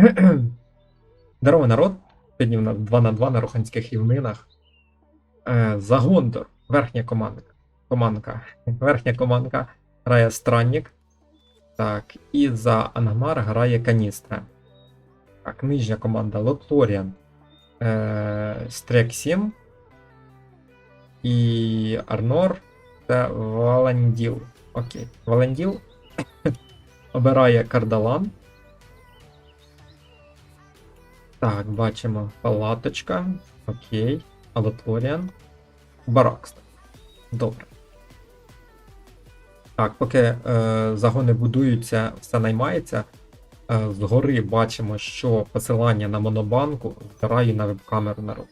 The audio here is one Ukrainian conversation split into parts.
Здорово, народ. Сьогодні у нас 2 на 2 на Руханських рівнинах. Е, за Гондор. Верхня командка. Командка. Верхня командка грає Странник. Так, і за Ангмар грає Каністра. Так, нижня команда Лотлоріан. Е, Стрексім. І Арнор це Валанділ. Окей. Валанділ обирає Кардалан. Так, бачимо палаточка. Окей. Алотлоріан. Баракс. Добре. Так, поки е, загони будуються, все наймається. Е, згори бачимо, що посилання на монобанку збираю на веб-камеру народ.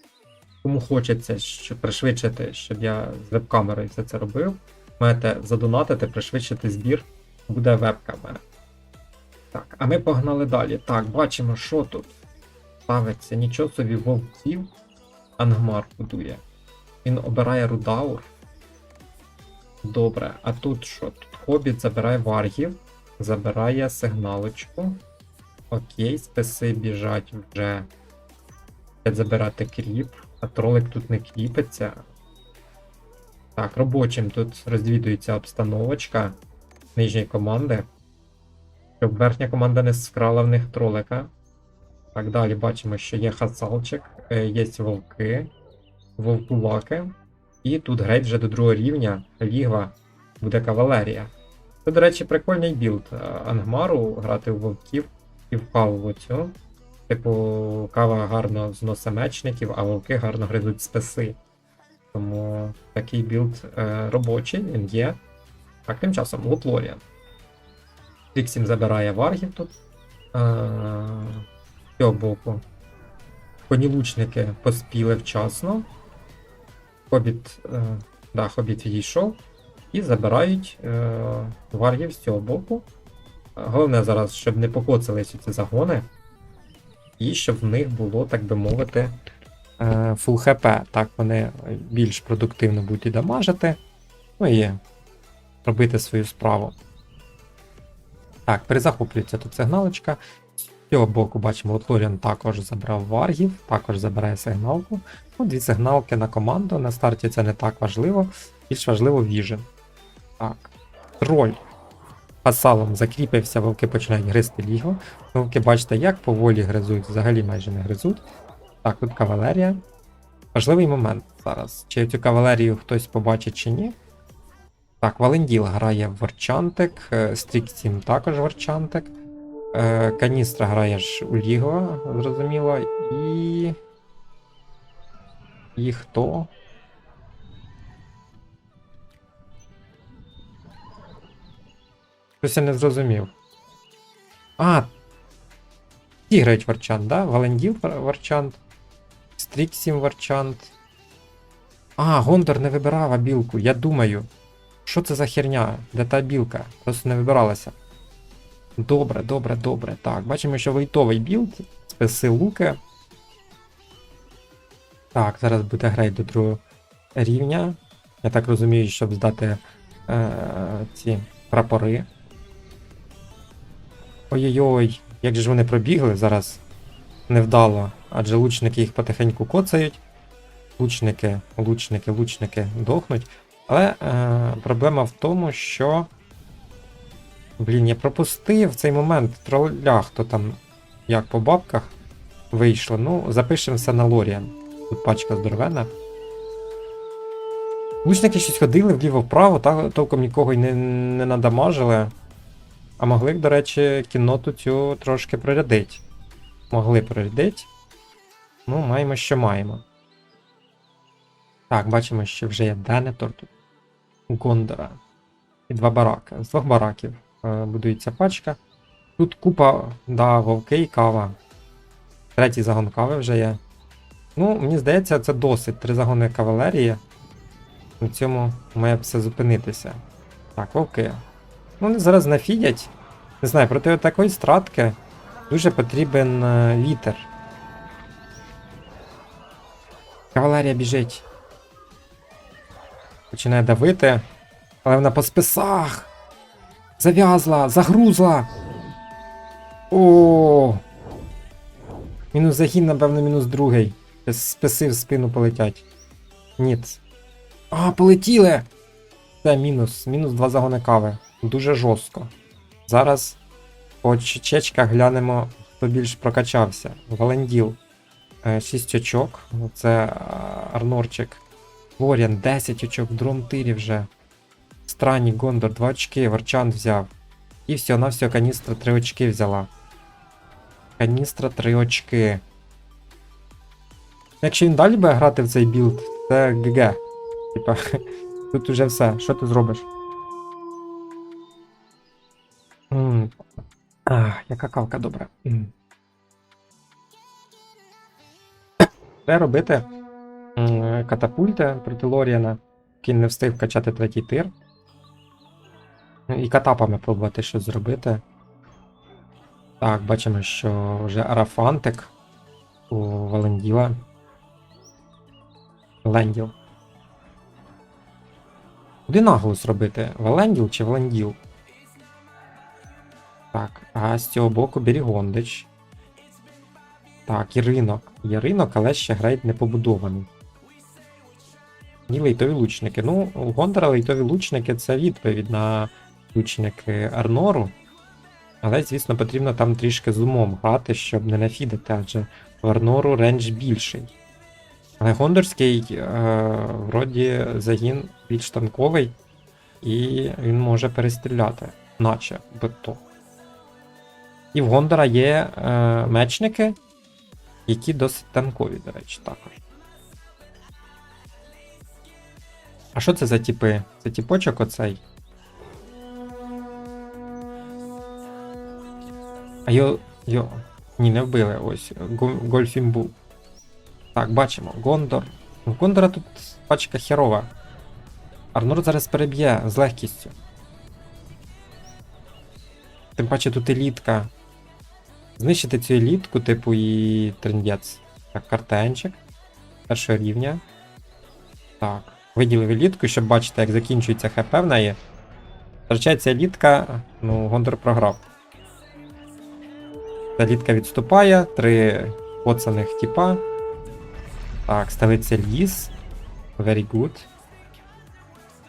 Кому хочеться щоб пришвидшити, щоб я з веб-камерою все це робив, маєте задонатити, пришвидшити збір, буде вебка в мене. Так, а ми погнали далі. Так, бачимо, що тут ставиться. Нічого собі вовків Ангмар будує. Він обирає Рудаур. Добре, а тут що? Тут Хобіт забирає варгів, забирає сигналочку. Окей, списи біжать вже. Хочуть забирати кріп, а тролик тут не кріпиться. Так, робочим тут розвідується обстановочка нижньої команди. Щоб верхня команда не скрала в них тролика. Так, далі бачимо, що є хасалчик, е, є вовки, вовкулаки. І тут греть вже до другого рівня лігва буде кавалерія. Це, до речі, прикольний білд е, Ангмару грати в вовків і в каву цю. Типу, кава гарно зносить мечників, а вовки гарно гризуть списи. Тому такий білд е, робочий, він є. Так, тим часом Лотлоріан. Тріксім забирає варгів тут. Е, цього боку. Конілучники поспіли вчасно. Хобіт, е, да, хобіт відійшов. І забирають е, варгів з цього боку. Головне зараз, щоб не покоцались ці загони. І щоб в них було, так би мовити, е, фул хп. Так вони більш продуктивно будуть і дамажити. Ну і робити свою справу. Так, перезахоплюється тут сигналочка. Цього боку бачимо, Лотлоріан також забрав варгів, також забирає сигналку. Ну, дві сигналки на команду. На старті це не так важливо, більш важливо віжен. Так. Троль. Фасалом закріпився, вовки починають гризти ліго. Вовки, бачите, як поволі гризуть, взагалі майже не гризуть. Так, тут кавалерія. Важливий момент зараз. Чи цю кавалерію хтось побачить чи ні. Так, Валенділ грає в Ворчантик, Стріксім також Ворчантик. Е, Каністра грає ж у Ліго, зрозуміло. І. І хто? Щось я не зрозумів. А! Ті грають Варчант, да? Валенділ Варчант. Стріксім Варчант. А, Гондор не вибирав абілку. Я думаю. Що це за херня? Де та білка? Просто не вибиралася. Добре, добре, добре. Так, бачимо, що вейтовий білд. Списи луки. Так, зараз буде грейд до другого рівня. Я так розумію, щоб здати е, ці прапори. Ой-ой-ой, як же ж вони пробігли зараз невдало, адже лучники їх потихеньку коцають. Лучники, лучники, лучники дохнуть. Але е, проблема в тому, що. Блін, я пропустив цей момент тролля, хто там як по бабках вийшло. Ну, запишемося на Лоріан. Тут пачка здоровена. Лучники щось ходили вліво-вправо, та толком нікого й не, не надамажили. А могли, до речі, кінноту цю трошки прорядити. Могли прорядити. Ну, маємо, що маємо. Так, бачимо, що вже є Денетор тут. Гондора. І два бараки. З двох бараків будується пачка. Тут купа, да, вовки і кава. Третій загон кави вже є. Ну, мені здається, це досить. Три загони кавалерії. На цьому має все зупинитися. Так, вовки. Ну, вони зараз нафідять. Не знаю, проти такої стратки дуже потрібен е, вітер. Кавалерія біжить. Починає давити. Але вона по списах. Зав'язла, загрузла. О. Мінус загін, напевно, мінус другий. Списи в спину полетять. Ніц. А, полетіли! Це мінус. Мінус два загони кави. Дуже жорстко. Зараз по чечках глянемо, хто більш прокачався. Валенділ. 6 очок. Це Арнорчик. Лоріан 10 очок, Дромтирі вже. Странні, Гондор 2 очки, Варчан взяв. І все, на все, каністра 3 очки взяла. Каністра 3 очки. Якщо він далі буде грати в цей білд, це ГГ. Типа, тут уже все. Що ти зробиш? М. Ах, яка кавка добра. М. Треба робити м, катапульти проти Лоріана, який не встиг вкачати третій тир. І катапами пробувати щось зробити. Так, бачимо, що вже арафантик у Валенділа. Ленділ. Куди наголос робити? Валенділ чи Валенділ? Так, а з цього боку Берігондич. Так, і ринок. Є ринок, але ще грейд не побудований. І лейтові лучники. Ну, у Гондора лейтові лучники це відповідь на лучники Арнору. Але, звісно, потрібно там трішки з умом грати, щоб не нафідити, адже в Арнору рендж більший. Але Гондорський, е, вроді, загін більш танковий, і він може перестріляти, наче би. І в Гондора є е, мечники, які досить танкові, до речі, також. А що це за типи? Це типочок оцей? А йо. йо. Ні, не вбили. Ось. Го- Гольфімбу. Так, бачимо. Гондор. У Гондора тут пачка херова. Арнор зараз переб'є з легкістю. Тим паче тут елітка. Знищити цю елітку, типу, і трендець. Так, картенчик. Першого рівня. Так. Виділив елітку, щоб бачити, як закінчується ХП в неї. Втрачається елітка, ну, Гондор програв. Елітка відступає, три поцаних тіпа. Так, ставиться ліс. Very good.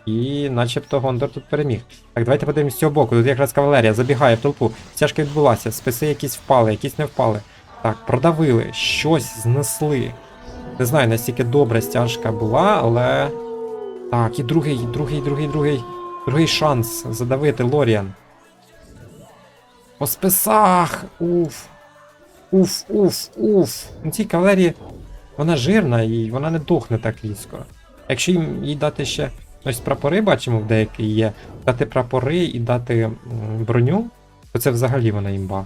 І начебто Гондор тут переміг. Так, давайте подивимось з цього боку. Тут якраз кавалерія забігає в толпу. Стяжка відбулася, списи якісь впали, якісь не впали. Так, продавили, щось знесли. Не знаю, настільки добра стяжка була, але. Так, і другий, другий, другий, другий. Другий шанс задавити Лоріан. По списах! Уф. Уф, уф, уф. Ну, цій кавалерії вона жирна і вона не дохне так різко. Якщо їм їй дати ще. Ось прапори бачимо в деякій є. Дати прапори і дати броню, то це взагалі вона імба.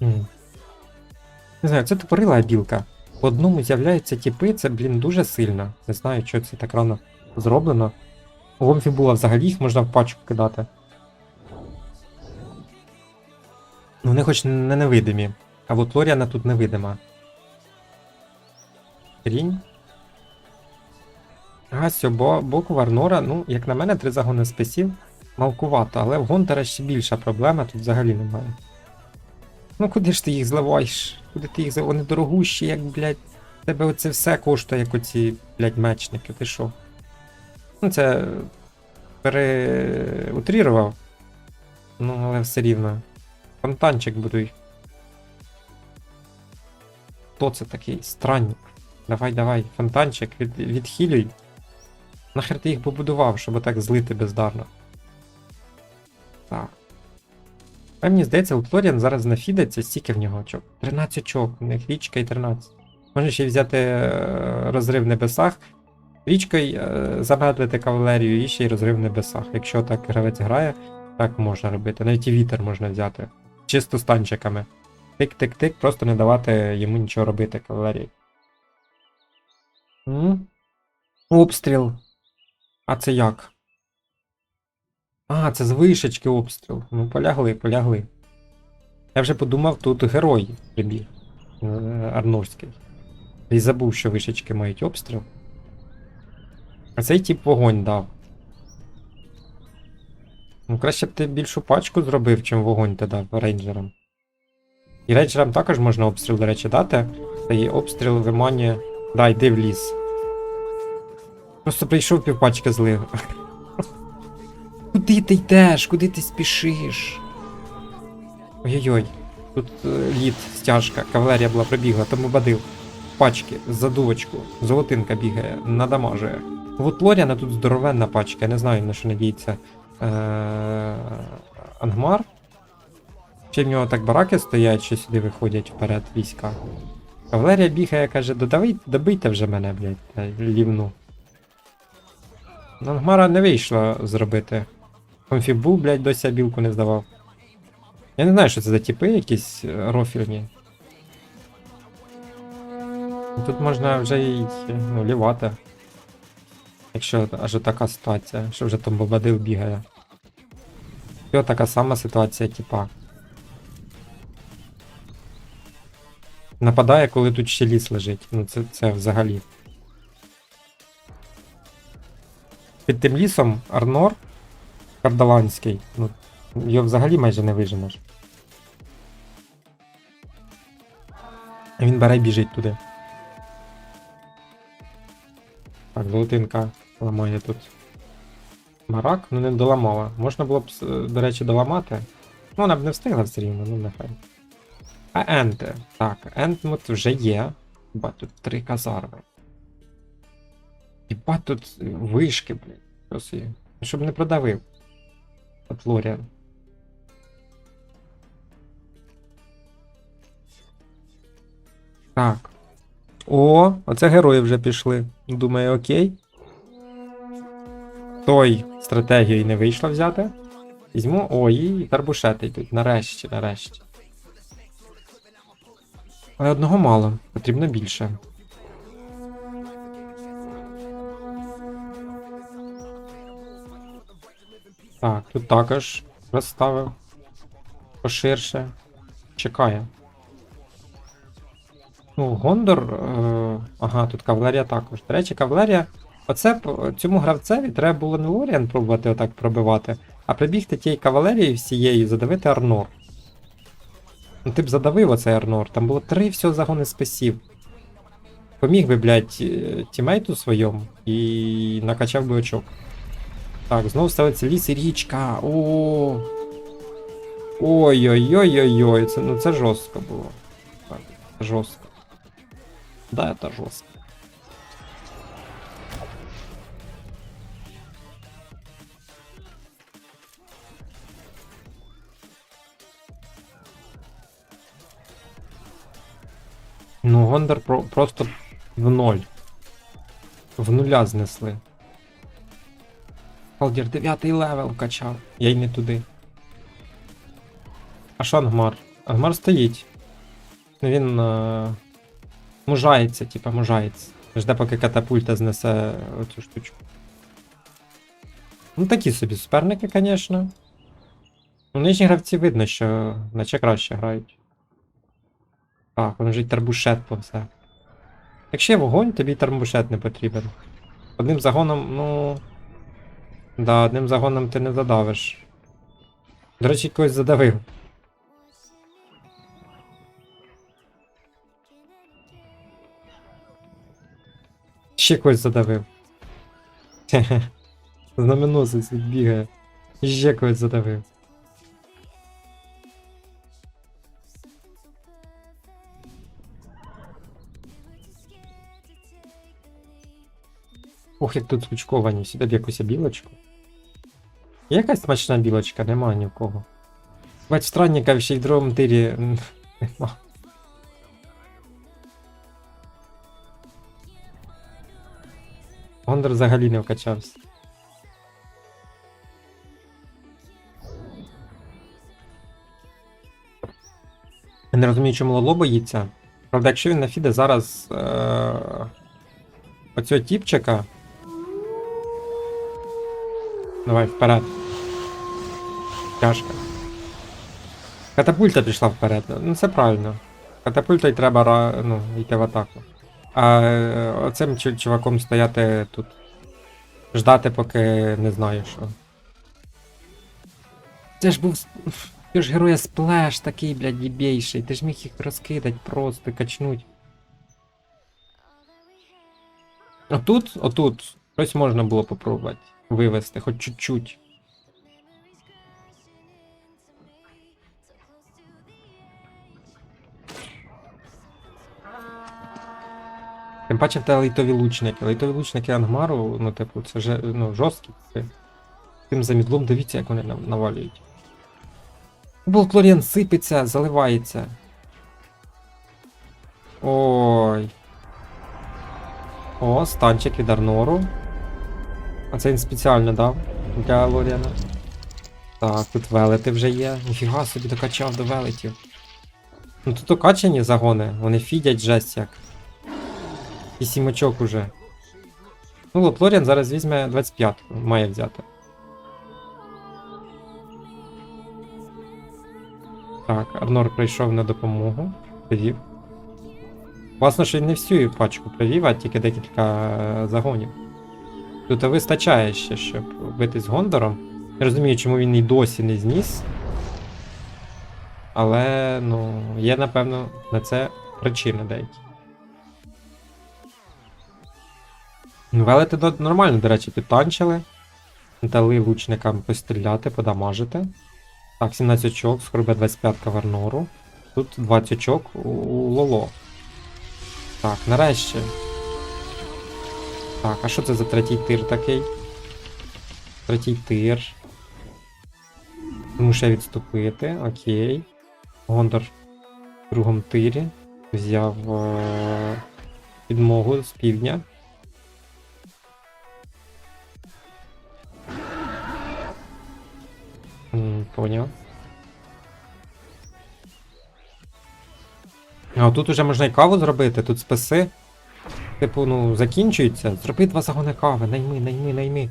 Не знаю, це тупорила білка. В одному з'являються тіпи, це, блін, дуже сильно. Не знаю, що це так рано зроблено. У Гомфі була взагалі їх можна в пачку кидати. Вони хоч не невидимі. А от Лоріана тут невидима. Рінь. А з боку Варнора, ну, як на мене, три загони списів. Малкувато, але в Гонтера ще більша проблема, тут взагалі немає. Ну куди ж ти їх зливаєш? Куди ти їх зливаєш? Вони дорогущі, як, блядь. Тебе оце все коштує, як оці, блядь, мечники, ти що? Ну, це переутрірував. Ну, але все рівно. Фонтанчик будуй. Хто це такий? Странник. Давай, давай, фонтанчик, від, відхилюй. Нахер ти їх побудував, щоб отак злити бездарно. Так. А мені здається, у Флоріан зараз нафідиться стільки в нього очок. 13 очок, у них річка і 13. Можна ще взяти е, розрив в небесах. Річкою е, замедлити кавалерію і ще й розрив в небесах. Якщо так гравець грає, так можна робити. Навіть і вітер можна взяти. Чисто з танчиками. Тик-тик-тик, просто не давати йому нічого робити кавалерії. Обстріл. А це як? А, це з вишечки обстріл. Ну, полягли, полягли. Я вже подумав, тут герой прибіг. е, Арнорський. І забув, що вишечки мають обстріл. А цей тип вогонь дав. Ну, краще б ти більшу пачку зробив, чим вогонь ти рейнджерам. І рейджерам також можна обстріл, до речі, дати. Та і обстріл виманює. Да, йди в ліс. Просто прийшов півпачки злив. Куди ти йдеш? Куди ти спішиш? Ой-ой-ой. Тут е, лід, стяжка, кавалерія була пробігла, тому бадив. Пачки, задувочку, золотинка бігає, надамажує. От Лоріана тут здоровенна пачка, я не знаю на що надіється. Е- Ангмар. Чи в нього так бараки стоять, що сюди виходять вперед війська. Кавалерія бігає, каже, додавай, добийте вже мене, блядь, лівну. Ну, Ангмара не вийшло зробити. Конфіг був, блядь, досі білку не здавав. Я не знаю, що це за типи якісь е, рофільні. Тут можна вже й ну, лівати. Якщо аж така ситуація, що вже там бобадил бігає. От така сама ситуація, типа. Нападає, коли тут ще ліс лежить. Ну це, це взагалі. Під тим лісом Арнор Кардаланський. Ну, його взагалі майже не виженеш. Він бере біжить туди. Так, золотинка ламає тут. Марак, ну не доламала. Можна було б, до речі, доламати. Ну, вона б не встигла все рівно, ну нехай. А Енте. Так, Ентмут вже є. Ба тут три казарми. Хіба тут вишки, блядь. Що собі? Щоб не продавив. От Лоріан. Так. О, оце герої вже пішли. Думаю, окей. Той стратегію не вийшло взяти. Візьму. О, і тарбушети йдуть. Нарешті, нарешті. Але одного мало, потрібно більше. Так, тут також розставив поширше. Чекає. Ну, Гондор. Е... Ага, тут кавалерія також. До речі, кавалерія. Оце цьому гравцеві треба було не Лоріан пробувати отак пробивати, а прибігти тією кавалерією всією, задавити Арнор. Ну ти б задавив оцей Арнор, там було три всього загони спесів. Поміг би, блядь, е, тімейту своєму і накачав би очок. Так, знову ставиться ліс і річка. О. Ой-ой-ой-ой-ой, це, ну це жорстко було. Так, жорстко. Да, це жорстко. Гондор про- просто в ноль. В нуля знесли. Халдір 9 левел качав. Я й не туди. А що Ангмар? Ангмар стоїть. Він. Е... Мужається, типа мужається. Жде, поки катапульта знесе оцю штучку. Ну такі собі суперники, звісно. Ну, нижні гравці видно, що наче краще грають. Же й тарбушет по все. Якщо є вогонь, тобі тарбушет не потрібен. Одним загоном, ну. Да, одним загоном ти не задавиш. До речі, когось задавив. Ще когось задавив. Знаменосець відбігає. Ще когось задавив. Ох, як тут скучковані, сюди б якусь білочку. Є якась смачна білочка, нема ні в кого. Бач, странника ще й в другому тирі нема. Гондор взагалі не вкачався. Я не розумію, чому Лоло боїться. Правда, якщо він нафіде зараз е- оцього тіпчика. Давай вперед. Тяжко. Катапульта пішла вперед. Ну це правильно. Катапульта й треба ну, йти в атаку. А е, оцим чуваком стояти тут. Ждати, поки не знаю що. Це ж був. Ти ж героя сплеш такий, блядь, дібейший. Ти ж міг їх розкидать просто, качнуть. Отут, отут, щось можна було попробувати вивести, хоч чуть-чуть. Тим паче в тебе лейтові лучники. Лейтові лучники Ангмару, ну, типу, це же, ну, жорсткі. Тим замідлом дивіться, як вони нав- навалюють. Болтлоріан сипеться, заливається. Ой. О, станчик від Арнору. А це він спеціально дав для Лоріана. Так, тут велети вже є. Ніфіга собі докачав до велетів. Ну тут окачані загони, вони фідять жесть як. І сімочок уже. Ну, Лоплоріан зараз візьме 25-ку, має взяти. Так, Арнор прийшов на допомогу. Привів. Власно, що він не всю пачку привів, а тільки декілька е, загонів. Тут вистачає ще, щоб бити з Гондором. Не розумію, чому він і досі не зніс. Але, ну, є, напевно, на це причини деякі. Ну, Велети нормально, до речі, підтанчили. Дали лучникам постріляти, подамажити. Так, 17 очок, скоро 25 Варнору. Тут 20 очок у Лоло. Так, нарешті. Так, а що це за третій тир такий? Третій тир. Мушу відступити, окей. Гондор в другому тирі. Взяв е- підмогу з півдня. Поняв. А тут уже можна і каву зробити, тут списи. Типу, ну, закінчуються. Зроби два загони кави, найми, найми, найми.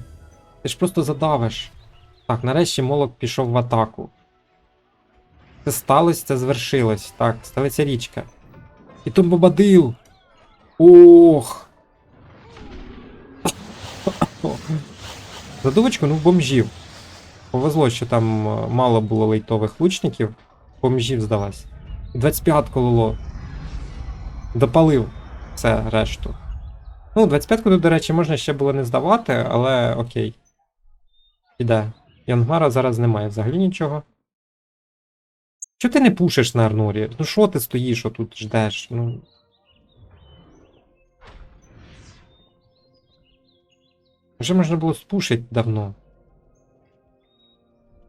Ти ж просто задавиш. Так, нарешті молок пішов в атаку. Це сталося, це звершилось. Так, сталася річка. І тут бобадил. Ох. Задувочку, ну, бомжів. Повезло, що там е, мало було лейтових лучників. Бомжів здалась. І 25 кололо. Допалив все решту. Ну, 25-ку тут, до речі, можна ще було не здавати, але окей. Іде. Янгмара зараз немає взагалі нічого. Чого ти не пушиш на Арнурі? Ну що ти стоїш отут ждеш? Ну. Вже можна було спушити давно.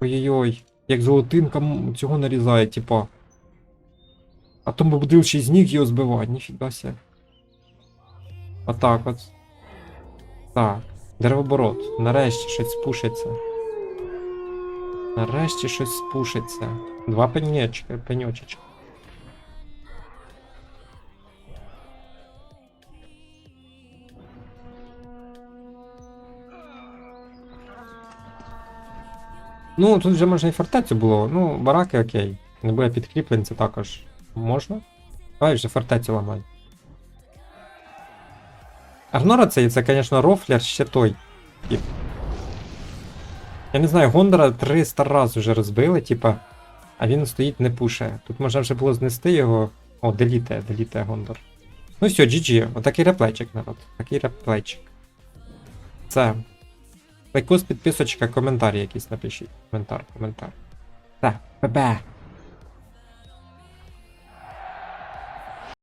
Ой-ой-ой, як золотинка цього нарізає, типа. А то будив ще з ніг його збивати, ніфіга ся. Отак от. Так. Деревоборот. Нарешті щось спушиться. Нарешті щось спушиться. Два пеньочка, пеньочечка. Ну, тут вже можна і фортецю було. Ну, бараки окей. Не буде підкріплень, це також можна. Давай вже фортецю ламай. Арнора це, це, звісно, рофлер ще. Я не знаю, Гондора 300 раз вже розбили, типа, а він стоїть не пуше. Тут можна вже було знести його. О, деліте, деліте Гондор. Ну все, GG, отакий реплейчик, народ. Такий реплейчик. Це. Лайкос, підписочка, коментар якийсь напишіть. Коментар, коментар. Так, бе-бе.